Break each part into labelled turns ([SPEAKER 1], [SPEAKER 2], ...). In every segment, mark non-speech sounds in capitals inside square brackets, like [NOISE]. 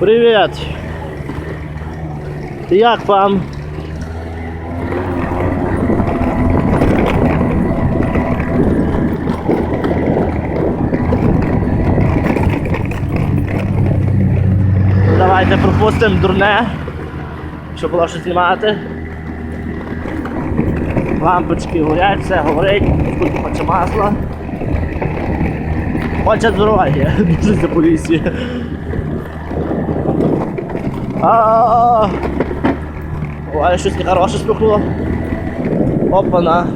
[SPEAKER 1] Привіт! Як вам? Давайте пропустимо дурне, щоб було що знімати. Лампочки горять, все горить, тут хоче масла. Хоче дороги, біжить за. А Ой, щось нехороше спихнуло. Опана.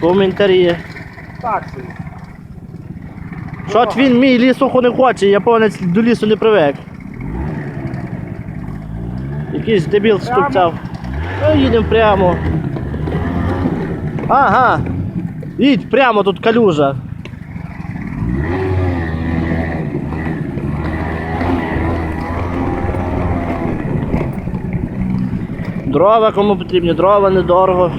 [SPEAKER 1] Коментарі.
[SPEAKER 2] Так собі.
[SPEAKER 1] Що він мій лісуху не хоче, японець до лісу не привик. Якийсь дебіл ступцяв. Ну, їдемо прямо. Ага. Їдь прямо тут калюжа. Дрова кому потрібні, дрова недорого.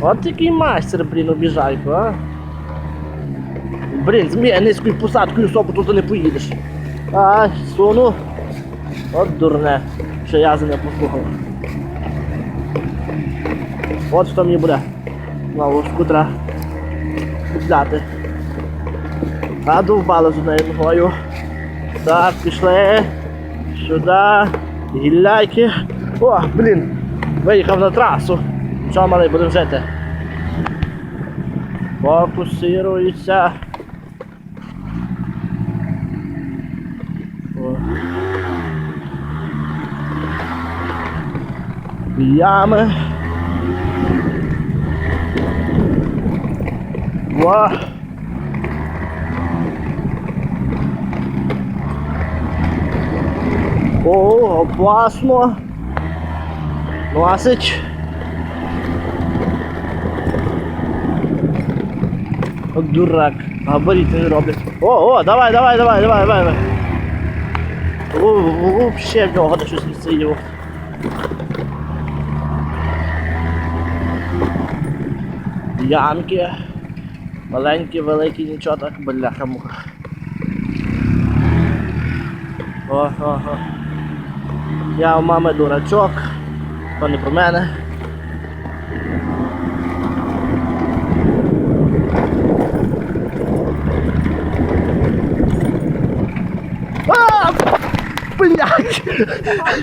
[SPEAKER 1] От такий майстер, блін, обіжайку, а. Блін, з низькою посадкою собу тут не поїдеш. А, суну. От дурне, що я за не послухав. От що мені буде. Знову скутера купляти. А довбали з однією ногою. Так, пішли. Сюди. Гілляйки. О, блін. Виїхав на трасу. Що, малий, будемо жити? Фокусирується. О. Ями. Во. О, опасно. Носить. От дурак. Габаріти не роблять. О, о, давай, давай, давай, давай, давай. Вообще в нього щось сиділо. Ямки. Маленькі, великі, нічого так, бляха муха. О, о, о. Я у мами дурачок, то не про мене. А! [LAUGHS] Блять! [LAUGHS]